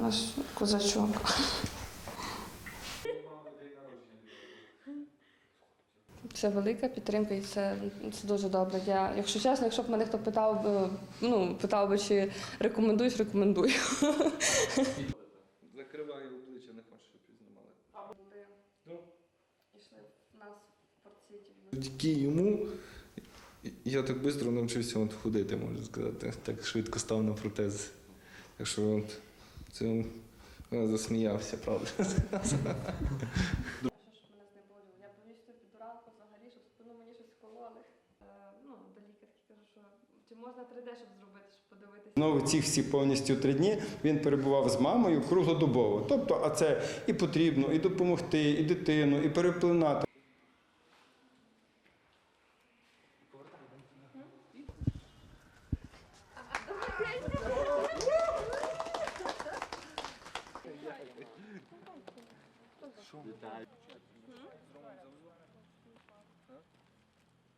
наш козачок. Це велика підтримка і це, це дуже добре. Я, якщо чесно, якщо б мене хто питав, ну, питав би, чи рекомендуєш, рекомендую. Закривай обличчя, не хочеш, щоб знімали. Ішли в нас в. Тільки йому я так швидко навчився от ходити, можна сказати. Так швидко став на протез. Так що от, це він засміявся, правда. Що ж мене знеболювало? Я боюсь під ранку взагалі, щоб спину мені щось кололи. Е, ну, до лікарки кажу, що чи можна 3D, щоб зробити, щоб подивитися. Знову ці всі повністю три дні він перебував з мамою круглодобово. Тобто, а це і потрібно, і допомогти, і дитину, і переплинати. so.